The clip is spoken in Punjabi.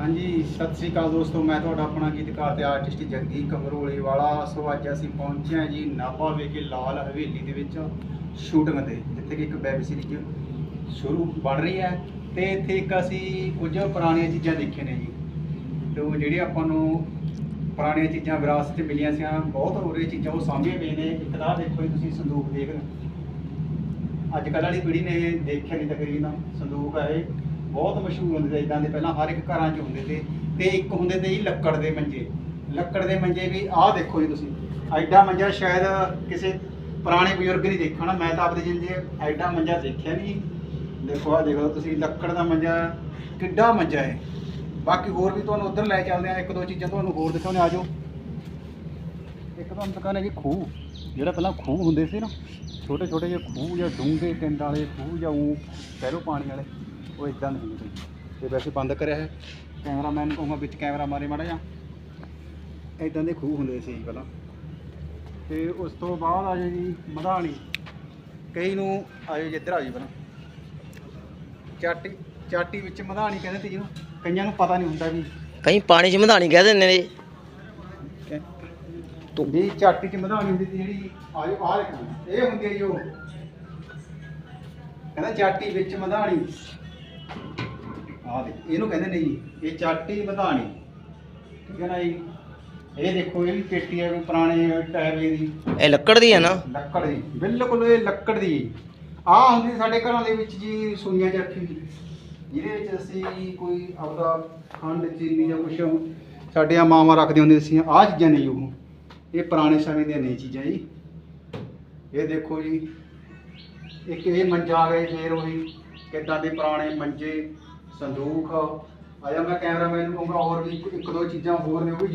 ਹਾਂਜੀ, ਸਤਿ ਸ੍ਰੀ ਅਕਾਲ ਦੋਸਤੋ, ਮੈਂ ਤੁਹਾਡਾ ਆਪਣਾ ਗੀਤਕਾਰ ਤੇ ਆਰਟਿਸਟ ਜਗਦੀਪ ਕੰਗਰੋਲੀ ਵਾਲਾ ਸੋ ਅੱਜ ਅਸੀਂ ਪਹੁੰਚੇ ਹਾਂ ਜੀ ਨਾਭਾ ਵਿਖੇ ਲਾਲ ਹਵੇਲੀ ਦੇ ਵਿੱਚ ਸ਼ੂਟਿੰਗ ਤੇ, ਜਿੱਥੇ ਕਿ ਇੱਕ ਵੈਬ ਸੀਰੀਜ਼ ਸ਼ੁਰੂ ਬਣ ਰਹੀ ਹੈ ਤੇ ਇੱਥੇ ਇੱਕ ਅਸੀਂ ਕੁਝ ਪੁਰਾਣੀਆਂ ਚੀਜ਼ਾਂ ਦੇਖੀਆਂ ਨੇ ਜੀ। ਤੇ ਉਹ ਜਿਹੜੇ ਆਪਾਂ ਨੂੰ ਪੁਰਾਣੀਆਂ ਚੀਜ਼ਾਂ ਵਿਰਾਸਤ 'ਚ ਮਿਲੀਆਂ ਸੀ ਬਹੁਤ ਹੋਰ ਇਹ ਚੀਜ਼ਾਂ ਉਹ ਸਾਂਭੀਆਂ ਪਈਆਂ ਨੇ। ਇੱਕ ਤਾਂ ਦੇਖੋ ਜੀ, ਤੁਸੀਂ ਸੰਦੂਕ ਦੇਖ ਰਹੇ ਹੋ। ਅੱਜ ਕੱਲ੍ਹ ਵਾਲੀ ਪੀੜ੍ਹੀ ਨੇ ਇਹ ਦੇਖਿਆ ਨਹੀਂ ਤਕਰੀਬਨ, ਸੰਦੂਕ ਹੈ ਇਹ। ਬਹੁਤ ਮਸ਼ਹੂਰ ਹੁੰਦੇ ਤੇ ਇਦਾਂ ਦੇ ਪਹਿਲਾਂ ਹਰ ਇੱਕ ਘਰਾਂ 'ਚ ਹੁੰਦੇ ਤੇ ਤੇ ਇੱਕ ਹੁੰਦੇ ਤੇ ਜੀ ਲੱਕੜ ਦੇ ਮੰਜੇ। ਲੱਕੜ ਦੇ ਮੰਜੇ ਵੀ ਆਹ ਦੇਖੋ ਜੀ ਤੁਸੀਂ, ਐਡਾ ਮੰਜਾ ਸ਼ਾਇਦ ਕਿਸੇ ਪੁਰਾਣੇ ਬਜ਼ੁਰਗ ਨਹੀਂ ਦੇਖਿਆ ਹੋਣਾ, ਮੈਂ ਤਾਂ ਆਪਦੇ ਜ਼ਿੰਦਗੀ ਐਡਾ ਮੰਜਾ ਦੇਖਿਆ ਨਹੀਂ। ਦੇਖੋ, ਆਹ ਦੇਖੋ ਤੁਸੀਂ, ਲੱਕੜ ਦਾ ਮੰਜਾ ਕਿੱਡਾ ਮੰਜਾ ਹੈ। ਬਾਕੀ ਹੋਰ ਵੀ ਤੁਹਾਨੂੰ ਉੱਧਰ ਲੈ ਚੱਲਦੇ ਆ ਇੱਕ ਦੋ ਚੀਜ਼ਾਂ ਤੁਹਾਨੂੰ ਹੋਰ ਦਿਖਾਉਣੇ ਆ ਜਾਓ। ਇੱਕ ਤੁਹਾਨੂੰ ਦਿਖਾਣੇ ਜੀ ਖੂਹ, ਜਿਹੜਾ ਪਹਿਲਾਂ ਖੂਹ ਹੁੰਦੇ ਸੀ ਨਾ ਛੋਟੇ ਛੋਟੇ ਜਿਹੇ ਖੂਹ ਜਾਂ ਡੂੰਘੇ ਟਿੰਡ ਵਾਲੇ ਖੂਹ ਜਾਂ ਉਹ ਕਹਿ ਪਾਣੀ ਵਾਲੇ। ਉਹ ਇਦਾਂ ਦੇ ਹੁੰਦੇ ਤੇ ਵੈਸੇ ਬੰਦ ਕਰਿਆ ਹੈ। ਕੈਮਰਾਮੈਨ ਨੂੰ ਕਹੂੰਗਾ ਵਿੱਚ ਕੈਮਰਾ ਮਾਰੇ ਮਾੜਾ ਜਾਂ ਇਦਾਂ ਦੇ ਖੂਹ ਹੁੰਦੇ ਸੀ ਜੀ ਪਹਿਲਾਂ। ਤੇ ਉਸ ਤੋਂ ਬਾਅਦ ਆ ਜੀ ਮਧਾਣੀ। ਕਈ ਨੂੰ ਆਇਓ ਜੀ ਇੱਧਰ ਆ ਜੀ ਪਹਿਲਾਂ। ਚਾਟੀ ਚਾਟੀ ਵਿੱਚ ਮਧਾਣੀ ਕਹਿੰਦੇ ਤੇ ਜਿਹਨੂੰ। ਕਈਆਂ ਨੂੰ ਪਤਾ ਨਹੀਂ ਹੁੰਦਾ ਵੀ ਕਈ ਪਾਣੀ ਚ ਮਧਾਣੀ ਕਹਿ ਦਿੰਦੇ ਨੇ ਤੂੰ ਵੀ ਚਾਟੀ ਚ ਮਧਾਣੀ ਹੁੰਦੀ ਸੀ ਜਿਹੜੀ ਆਜੋ ਆ ਲਿਖਣਾ ਇਹ ਹੁੰਦੀ ਹੈ ਜੋ ਕਹਿੰਦਾ ਚਾਟੀ ਵਿੱਚ ਮਧਾਣੀ। ਆ ਦੇ ਇਹਨੂੰ ਕਹਿੰਦੇ ਨੇ ਜੀ ਇਹ ਚਾਟੀ ਮਧਾਣੀ ਠੀਕ ਹੈ ਨਾ ਜੀ? ਇਹ ਦੇਖੋ ਇਹ ਵੀ ਪੇਟੀ ਹੈ ਕੋਈ ਪੁਰਾਣੇ ਟਾਇਰ ਦੀ। ਇਹ ਲੱਕੜ ਦੀ ਹੈ ਨਾ? ਲੱਕੜ ਦੀ ਬਿਲਕੁਲ ਇਹ ਲੱਕੜ ਦੀ। ਆ ਹੁੰਦੀ ਸਾਡੇ ਘਰਾਂ ਦੇ ਵਿੱਚ ਜੀ ਸੂਈਆਂ ਚ ਰੱਖੀ ਹੋਈ ਜਿਹਦੇ ਵਿੱਚ ਅਸੀਂ ਕੋਈ ਆਪਦਾ ਖੰਡ ਚੀਨੀ ਜਾਂ ਕੁਛ ਸਾਡੀਆਂ ਮਾਵਾਂ ਰੱਖਦੀਆਂ ਹੁੰਦੀਆਂ ਸੀ ਆਹ ਚੀਜ਼ਾਂ ਨਹੀਂ ਉਹ। ਇਹ ਪੁਰਾਣੇ ਸਮੇਂ ਦੀਆਂ ਨਹੀਂ ਚੀਜ਼ਾਂ ਜੀ। ਇਹ ਦੇਖੋ ਜੀ ਇੱਕ ਇਹ ਮੰਜਾ ਆ ਗਏ ਫੇਰ ਉਹੀ ਕਿੱਦਾਂ ਦੇ ਪੁਰਾਣੇ ਮੰਜੇ। ਸੰਦੂਕ ਆਇਆ ਮੈਂ ਕੈਮਰਾਮੈਨ ਨੂੰ ਕਹੂੰਗਾ, ਹੋਰ ਵੀ ਇੱਕ ਦੋ ਚੀਜ਼ਾਂ ਹੋਰ ਨੇ, ਉਹ ਵੀ